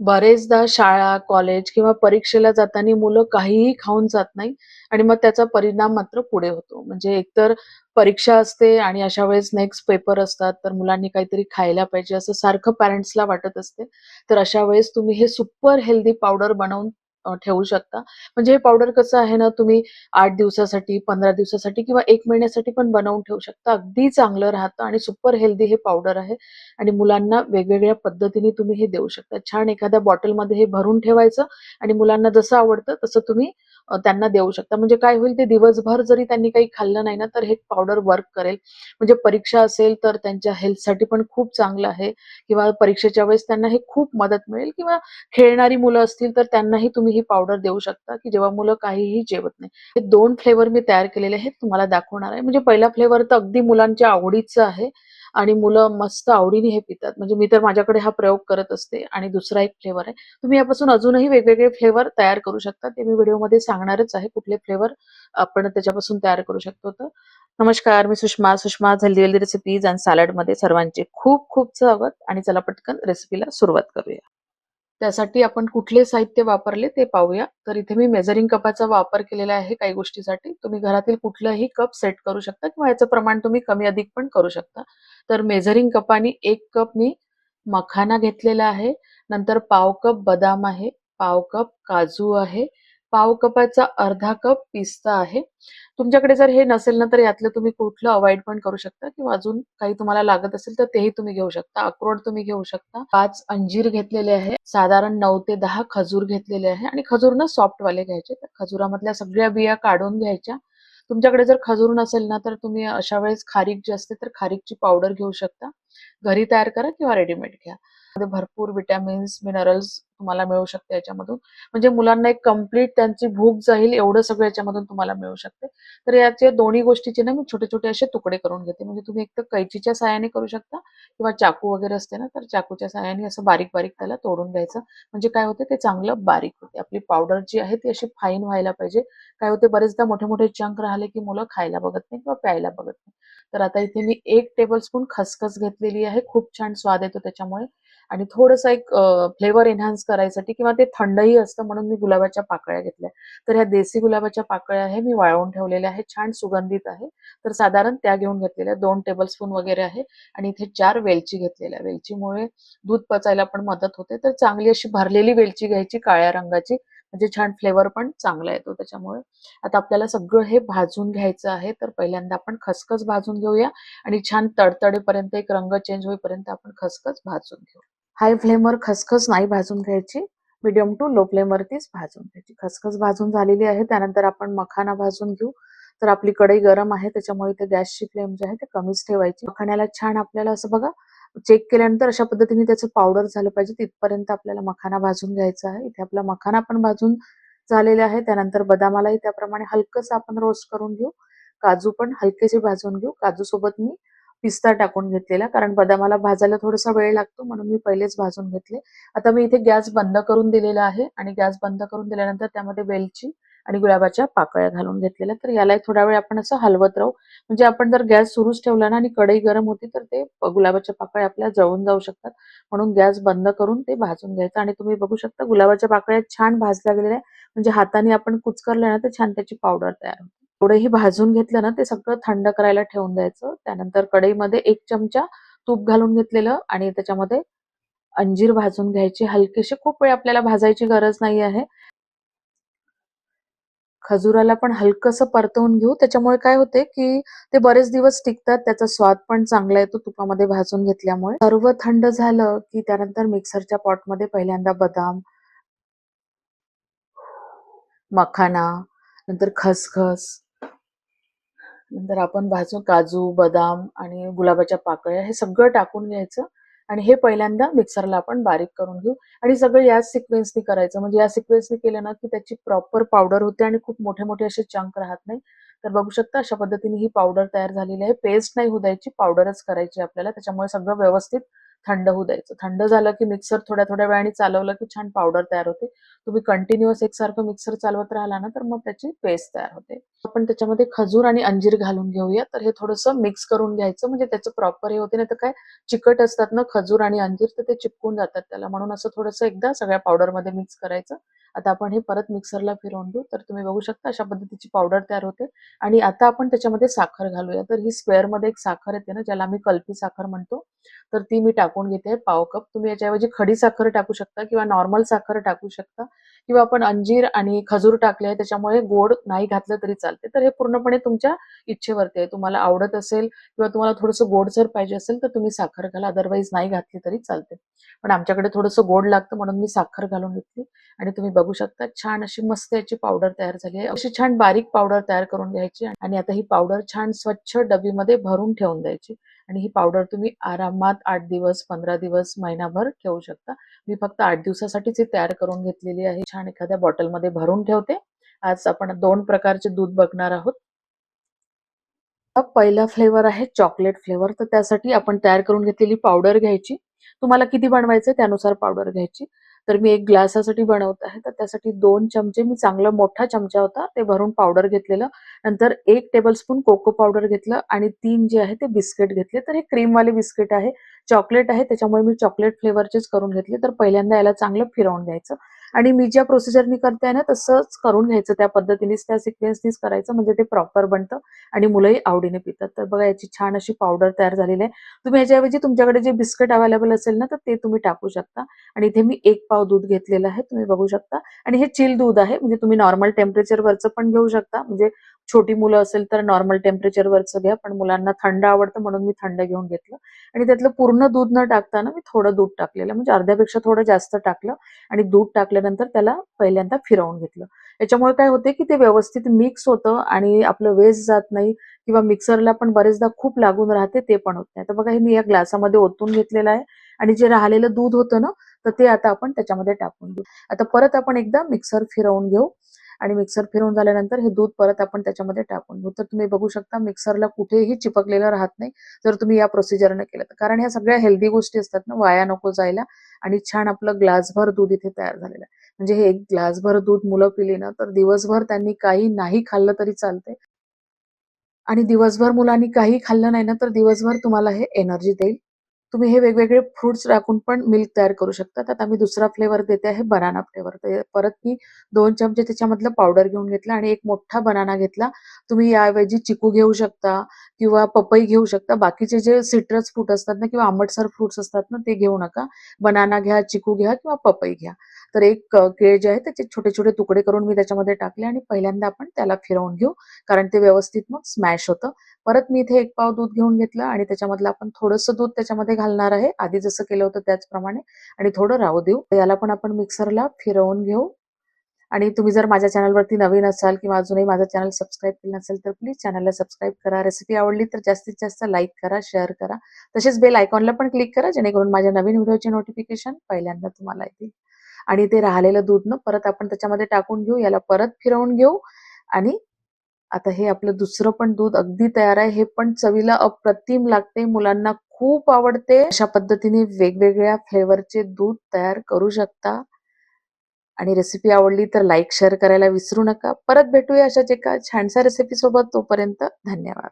बरेचदा शाळा, कॉलेज किंवा परीक्षेला जाताना मुलं काहीही खाऊन जात नाही आणि मग त्याचा परिणाम मात्र पुढे होतो. म्हणजे एकतर परीक्षा असते आणि अशा वेळेस नेक्स्ट पेपर असतात, तर मुलांनी काहीतरी खायला पाहिजे असं सारखं पॅरेंट्सला वाटत असते. तर अशा वेळेस तुम्ही हे सुपर हेल्दी पावडर बनवून ठेवू शकता. म्हणजे हे पावडर कसं आहे ना, तुम्ही आठ दिवसासाठी, 15 दिवसासाठी किंवा एक महिन्यासाठी पण बनवून ठेवू शकता. अगदी चांगलं राहतं आणि सुपर हेल्दी हे पावडर आहे आणि मुलांना वेगवेगळ्या पद्धतीने तुम्ही हे देऊ शकता. छान एखाद्या बॉटलमध्ये हे भरून ठेवायचं आणि मुलांना जसं आवडतं तसं तुम्ही त्यांना देऊ शकता. म्हणजे काय होईल ते दिवसभर जरी त्यांनी काही खाल्लं नाही ना, तर हे पावडर वर्क करेल. म्हणजे परीक्षा असेल तर त्यांच्या हेल्थसाठी पण खूप चांगलं आहे किंवा परीक्षेच्या वेळेस त्यांना हे खूप मदत मिळेल किंवा खेळणारी मुलं असतील तर त्यांनाही तुम्ही ही पावडर देऊ शकता, की जेव्हा मुलं काहीही जेवत नाही. हे दोन फ्लेवर मी तयार केलेले आहेत. तुम्हाला दाखवणार आहे. म्हणजे पहिला फ्लेवर तर अगदी मुलांच्या आवडीचं आहे आणि मुलं मस्त आवडीने हे पितात. म्हणजे मी तर माझ्याकडे हा प्रयोग करत असते आणि दुसरा एक फ्लेवर आहे. तुम्ही यापासून अजूनही वेगवेगळे फ्लेवर तयार करू शकता. ते मी व्हिडिओमध्ये सांगणारच आहे, कुठले फ्लेवर आपण त्याच्यापासून तयार करू शकतो तर. नमस्कार, मी Sushma. Sushma healthy healthy recipes and सॅलडमध्ये सर्वांचे खूप खूप स्वागत आणि चला पटकन रेसिपीला सुरुवात करूया. त्यासाठी आपण कुठले साहित्य वापरले ते पाहूया. तर इथे मी मेजरिंग कपाचा वापर केलेला आहे काही गोष्टीसाठी. तुम्ही घरातील कुठलंही कप सेट करू शकता किंवा याचं प्रमाण तुम्ही कमी अधिक पण करू शकता. तर मेजरिंग कपानी एक कप मी मखाना घेतलेला आहे. नंतर पाव कप बदाम आहे, पाव कप काजू आहे, पाव कपाचा अर्धा कप पिस्ता आहे. तुमच्याकडे जर हे नसेल ना, तर यातलं तुम्ही कुठलं अवॉइड पण करू शकता किंवा अजून काही तुम्हाला लागत असेल तर तेही तुम्ही घेऊ शकता. अक्रोड तुम्ही घेऊ शकता. पाच अंजीर घेतलेले आहे. साधारण नऊ ते दहा खजूर घेतलेले आहे आणि खजूर ना सॉफ्टवाले घ्यायचे. तर खजुरामधल्या सगळ्या बिया काढून घ्यायच्या. तुमच्याकडे जर खजूर नसेल ना, तर तुम्ही अशा वेळेस खारीक जी असते, तर खारीकची पावडर घेऊ शकता. घरी तयार करा किंवा रेडीमेड घ्या. त्यामध्ये भरपूर विटॅमिन्स, मिनरल्स तुम्हाला मिळू शकते याच्यामधून. म्हणजे मुलांना एक कंप्लीट त्यांची भूक जाईल एवढं सगळं याच्यामधून तुम्हाला मिळू शकते. तर याचे दोन्ही गोष्टीचे ना मी छोटे-छोटे असे तुकडे करून घेते. म्हणजे तुम्ही एक तर कैचीच्या सहाय्याने करू शकता किंवा चाकू वगैरे असते ना, तर चाकूच्या सहाय्याने असं बारीक-बारीक त्याला तोडून घ्यायचं. म्हणजे काय होते ते चांगलं बारीक होते. आपली पावडर जी आहे ती अशी फाईन व्हायला पाहिजे. काय होते बरेचदा मोठे-मोठे चंक राहिले की मुलं खायला बघत नाही किंवा प्यायला बघत नाही. तर आता इथे मी 1 टेबलस्पून खसखस घेतलेली आहे. खूप छान स्वाद येतो त्याच्यामुळे आणि थोडंसं एक फ्लेवर एन्हान्स करायसाठी किंवा ते थंडही असतं म्हणून मी गुलाबाच्या पाकळ्या घेतल्या. तर ह्या देसी गुलाबाच्या पाकळ्या आहे मी वाळवून ठेवलेल्या आहेत. छान सुगंधित आहे. तर साधारण त्या घेऊन घेतलेल्या दोन टेबलस्पून वगैरे आहे आणि इथे चार वेलची घेतलेल्या. वेलचीमुळे दूध पचायला पण मदत होते. तर चांगली अशी भरलेली वेलची घ्यायची काळ्या रंगाची. म्हणजे छान फ्लेवर पण चांगला येतो त्याच्यामुळे. आता आपल्याला सगळं हे भाजून घ्यायचं आहे. तर पहिल्यांदा आपण खसखस भाजून घेऊया आणि छान तडतडेपर्यंत एक रंग चेंज होईपर्यंत आपण खसखस भाजून घेऊ. हाय फ्लेमवर खसखस नाही भाजून घ्यायची. मिडियम टू लो फ्लेमवरतीच भाजून घ्यायची. खसखस भाजून झालेली आहे. त्यानंतर आपण मखाना भाजून घेऊ. तर आपली कढई गरम आहे त्याच्यामुळे ते गॅसची फ्लेम जी आहे ते कमीच ठेवायची. मखाण्याला छान आपल्याला असं बघा चेक केल्यानंतर अशा पद्धतीने त्याचं पावडर झालं पाहिजे तिथपर्यंत आपल्याला मखाना भाजून घ्यायचा आहे. इथे आपला मखाना पण भाजून झालेला आहे. त्यानंतर बदामालाही त्याप्रमाणे हलकंसं आपण रोस्ट करून घेऊ. काजू पण हलकेसे भाजून घेऊ. काजूसोबत मी पिस्ता टाकून घेतलेला कारण बदामाला भाजायला थोडासा वेळ लागतो म्हणून मी पहिलेच भाजून घेतले. आता मी इथे गॅस बंद करून दिलेला आहे आणि गॅस बंद करून दिल्यानंतर त्यामध्ये वेलची आणि गुलाबाच्या पाकळ्या घालून घेतलेल्या. तर यालाही थोडा वेळ आपण असं हलवत राहू. म्हणजे आपण जर गॅस सुरूच ठेवला ना आणि कढई गरम होती तर ते गुलाबाच्या पाकळ्या आपल्या जळून जाऊ शकतात. म्हणून गॅस बंद करून ते भाजून घ्यायचं आणि तुम्ही बघू शकता गुलाबाच्या पाकळ्या छान भाजल्या गेलेल्या म्हणजे हाताने आपण कुचकरल्या ना तर छान त्याची पावडर तयार होते. एवढंही भाजून घेतलं ना ते सगळं थंड करायला ठेवून द्यायचं. त्यानंतर कढईमध्ये एक चमचा तूप घालून घेतलेलं आणि त्याच्यामध्ये अंजीर भाजून घ्यायची हलकेसे. खूप वेळ आपल्याला भाजायची गरज नाही आहे. खजुराला पण हलकंसं परतवून घेऊ. त्याच्यामुळे काय होते, की ते बरेच दिवस टिकतात. त्याचा स्वाद पण चांगला येतो तुपामध्ये भाजून घेतल्यामुळे. सर्व थंड झालं, की त्यानंतर मिक्सरच्या पॉटमध्ये पहिल्यांदा बदाम मखाना, नंतर खसखस, नंतर आपण भाजून काजू, बदाम आणि गुलाबाच्या पाकळ्या हे सगळं टाकून घ्यायचं आणि हे पहिल्यांदा मिक्सरला आपण बारीक करून घेऊ आणि सगळं याच सिक्वेन्सनी करायचं. म्हणजे या सिक्वेन्सनी केलं ना, की त्याची प्रॉपर पावडर होते आणि खूप मोठे-मोठे असे चंक राहत नाही. तर बघू शकता अशा पद्धतीने ही पावडर तयार झालेली आहे. पेस्ट नाही होऊ द्यायची, पावडरच करायची आपल्याला. त्याच्यामुळे सगळं व्यवस्थित थंड होऊ द्यायचं. थंड झालं की मिक्सर थोड्या-थोड्या वेळाने चालवलं की छान पावडर तयार होते. तुम्ही कंटिन्युअस एकसारखं मिक्सर चालवत राहिला ना, तर मग त्याची पेस्ट तयार होते. आपण त्याच्यामध्ये खजूर आणि अंजीर घालून घेऊया. तर हे थोडंसं मिक्स करून घ्यायचं म्हणजे त्याचं प्रॉपर हे होते. नाहीतर काय चिकट असतात ना खजूर आणि अंजीर, तर ते चिपकून जातात त्याला. म्हणून असं थोडंसं एकदा सगळ्या पावडरमध्ये मिक्स करायचं. आता आपण हे परत मिक्सरला फिरवून घेऊ. तर तुम्ही बघू शकता अशा पद्धतीची पावडर तयार होते. आणि आता आपण त्याच्यामध्ये साखर घालूया. तर ही स्क्वेअरमध्ये एक साखर येते ना, ज्याला आम्ही कल्पी साखर म्हणतो. तर ती मी टाकून घेते पाव कप. तुम्ही याच्याऐवजी खडी साखर टाकू शकता किंवा नॉर्मल साखर टाकू शकता किंवा आपण अंजीर आणि खजूर टाकले आहे त्याच्यामुळे गोड नाही घातलं तरी चालते. तर हे पूर्णपणे तुमच्या इच्छेवरती आहे. तुम्हाला आवडत असेल किंवा तुम्हाला थोडंसं गोडसर पाहिजे असेल तर तुम्ही साखर घाला. अदरवाईज नाही घातली तरी चालते. पण आमच्याकडे थोडंसं गोड लागतं म्हणून मी साखर घालून घेतली आणि तुम्ही बघू शकता छान अशी मस्त याची पावडर तयार झाली आहे. अशी छान बारीक पावडर तयार करून घ्यायची आणि आता ही पावडर छान स्वच्छ डबीमध्ये भरून ठेवून द्यायची आणि ही पावडर तुम्ही आरामात आठ दिवस, 15 दिवस, महिनाभर ठेवू शकता. मी फक्त आठ दिवसासाठीच ही तयार करून घेतलेली आहे. छान एखाद्या बॉटलमध्ये भरून ठेवते. आज आपण दोन प्रकारचे दूध बघणार आहोत. पहिला फ्लेवर आहे चॉकलेट फ्लेवर. तर त्यासाठी आपण तयार करून घेतलेली पावडर घ्यायची. तुम्हाला किती बनवायचं त्यानुसार पावडर घ्यायची. तर मी एक ग्लासासाठी बनवत आहे. तर त्यासाठी दोन चमचे मी चांगला मोठा चमचा होता ते भरून पावडर घेतलेलं. नंतर एक टेबलस्पून कोको पावडर घेतलं आणि तीन जे आहे ते बिस्किट घेतले. तर हे क्रीमवाले बिस्किट आहे. चॉकलेट आहे त्याच्यामुळे मी चॉकलेट फ्लेवरचेच करून घेतले. तर पहिल्यांदा याला चांगलं फिरवून घ्यायचं आणि मी ज्या प्रोसिजरनी करते आहे ना तसंच करून घ्यायचं त्या पद्धतीनेच त्या सिक्वेन्सनीच करायचं म्हणजे ते प्रॉपर बनतं आणि मुलंही आवडीने पितात. तर बघा याची छान अशी पावडर तयार झालेली आहे. तुम्ही याच्याऐवजी तुमच्याकडे जे बिस्किट अवेलेबल असेल ना तर ते तुम्ही टाकू शकता आणि इथे मी एक पाव दूध घेतलेलं आहे. तुम्ही बघू शकता आणि हे चिल दूध आहे. म्हणजे तुम्ही नॉर्मल टेम्परेचरवरचं पण घेऊ शकता. म्हणजे छोटी मुलं असेल तर नॉर्मल टेम्परेचरवरचं घ्या. पण मुलांना थंड आवडतं म्हणून मी थंड घेऊन घेतलं आणि त्यातलं पूर्ण दूध न टाकताना मी थोडं दूध टाकलेलं म्हणजे अर्ध्यापेक्षा थोडं जास्त टाकलं आणि दूध टाकल्यानंतर त्याला पहिल्यांदा फिरवून घेतलं. याच्यामुळे काय होते की ते व्यवस्थित मिक्स होतं आणि आपलं वेस्ट जात नाही किंवा मिक्सरला पण बरेचदा खूप लागून राहते ते पण होत नाही. तर बघा हे मी या ग्लासामध्ये ओतून घेतलेलं आहे आणि जे राहिलेलं दूध होतं ना तर ते आता आपण त्याच्यामध्ये टाकून घेऊ. आता परत आपण एकदा मिक्सर फिरवून घेऊ आणि मिक्सर फिरवून झाल्यानंतर हे दूध परत आपण त्याच्यामध्ये टाकून घेऊ. तर तुम्ही बघू शकता मिक्सरला कुठेही चिपकलेलं राहत नाही जर तुम्ही या प्रोसिजरने केलं तर. कारण ह्या सगळ्या हेल्दी गोष्टी असतात ना वाया नको जायला आणि छान आपलं ग्लासभर दूध इथे तयार झालेलं आहे. म्हणजे हे एक ग्लासभर दूध मुलं पिली ना तर दिवसभर त्यांनी काही नाही खाल्लं तरी चालते आणि दिवसभर मुलांनी काही खाल्लं नाही ना तर दिवसभर तुम्हाला हे एनर्जी देईल. तुम्ही हे वेगवेगळे फ्रुट्स टाकून पण मिल्क तयार करू शकता. आता मी दुसरा फ्लेवर देते आहे बनाना फ्लेवर. तर परत मी दोन चमचे त्याच्यामधलं पावडर घेऊन घेतला आणि एक मोठा बनाना घेतला. तुम्ही याऐवजी चिकू घेऊ शकता किंवा पपई घेऊ शकता. बाकीचे जे सिट्रस फ्रूट असतात ना किंवा आंबटसर फ्रुट्स असतात ना ते घेऊ नका. बनाना घ्या, चिकू घ्या किंवा पपई घ्या. तर एक केळ जे आहे त्याचे छोटे-छोटे तुकडे करून मी त्याच्यामध्ये टाकले आणि पहिल्यांदा आपण त्याला फिरवून घेऊ. कारण ते व्यवस्थित मग स्मॅश होतं. परत मी इथे एक पाव दूध घेऊन घेतलं आणि त्याच्यामधलं आपण थोडंसं दूध त्याच्यामध्ये घालणार आहे. आधी जसं केलं होतं त्याचप्रमाणे आणि थोडं राहू देऊ. याला पण आपण मिक्सरला फिरवून घेऊ. आणि तुम्ही जर माझ्या चॅनलवरती नवीन असाल किंवा अजूनही माझा चॅनल सबस्क्राईब केलं नसेल तर प्लीज चॅनलला सबस्क्राईब करा. रेसिपी आवडली तर जास्तीत जास्त लाईक करा, शेअर करा. तसेच बेल आयकॉनला पण क्लिक करा जेणेकरून माझ्या नवीन व्हिडिओचे नोटिफिकेशन पहिल्यांदा तुम्हाला येतील. आणि ते राहिलेलं दूध ना परत आपण त्याच्यामध्ये टाकून घेऊ. याला परत फिरवून घेऊ आणि आता हे आपलं दुसरं पण दूध अगदी तयार आहे. हे पण चवीला अप्रतिम लागते. मुलांना खूप आवडते. अशा पद्धतीने वेगवेगळ्या फ्लेवरचे दूध तयार करू शकता. आणि रेसिपी आवडली तर लाईक, शेअर करायला विसरू नका. परत भेटूया अशाच एका छानशा रेसिपीसोबत. तोपर्यंत धन्यवाद.